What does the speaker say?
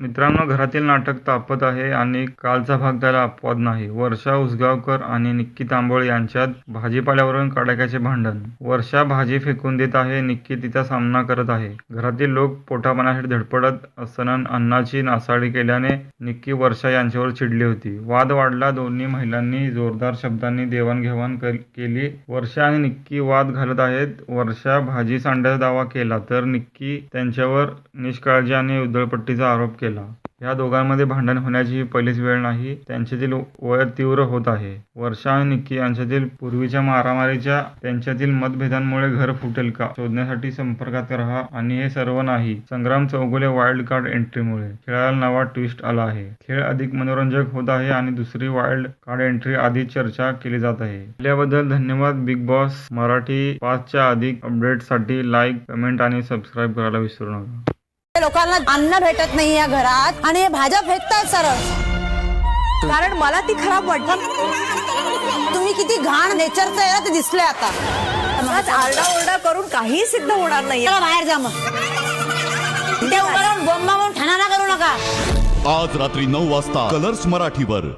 मित्रांनो घरातील नाटक तापत आहे आणि कालचा भाग त्याला अपवाद नाही. वर्षा उसगावकर आणि निक्की तांबोळ यांच्यात भाजीपाल्यावरून कडाक्याचे भांडण. वर्षा भाजी फेकून देत आहे निक्की तिचा सामना करत आहे. घरातील लोक पोटापाण्यासाठी धडपडत असताना अन्नाची नासाडी केल्याने निक्की वर्षा यांच्यावर चिडली होती. वाद वाढला दोन्ही महिलांनी जोरदार शब्दांनी देवाणघेवाण केली. वर्षा आणि निक्की वाद घालत आहेत. वर्षा भाजी सांडण्याचा दावा केला तर निक्की त्यांच्यावर निष्काळजी आणि उधळपट्टीचा आरोप केला. या दोघांमध्ये भांडण होण्याची ही पहिलीच वेळ नाही. त्यांच्यातील वय तीव्र होत आहे. वर्षा आणि निक्की यांच्यातील पूर्वीच्या मारामारीच्या त्यांच्यातील मतभेदांमुळे घर फुटेल का? शोधण्यासाठी संपर्कात राहा आणि हे सर्व नाही. संग्राम चौगुले वाईल्ड कार्ड एंट्रीमुळे खेळाला नवा ट्विस्ट आला आहे. खेळ अधिक मनोरंजक होत आहे आणि दुसरी वाईल्ड कार्ड एंट्री आधी चर्चा केली जात आहे. आपल्याबद्दल धन्यवाद बिग बॉस मराठी पाचच्या अधिक अपडेटसाठी लाईक कमेंट आणि सबस्क्राईब करायला विसरू नका. लोकांना अन्न भेटत नाही या घरात आणि हे भाज्या फेकतायत सरळ. कारण मला ती खराब वाटतात तुम्ही किती घाण नेचरचं आहे ना ते दिसलंय आता. आज आरडाओरडा करून काही सिद्ध होणार चला बाहेर जा मग. तिथे उभं राहून बोंबा म्हणून ठाणा करू नका. आज रात्री नऊ वाजता कलर्स मराठीवर.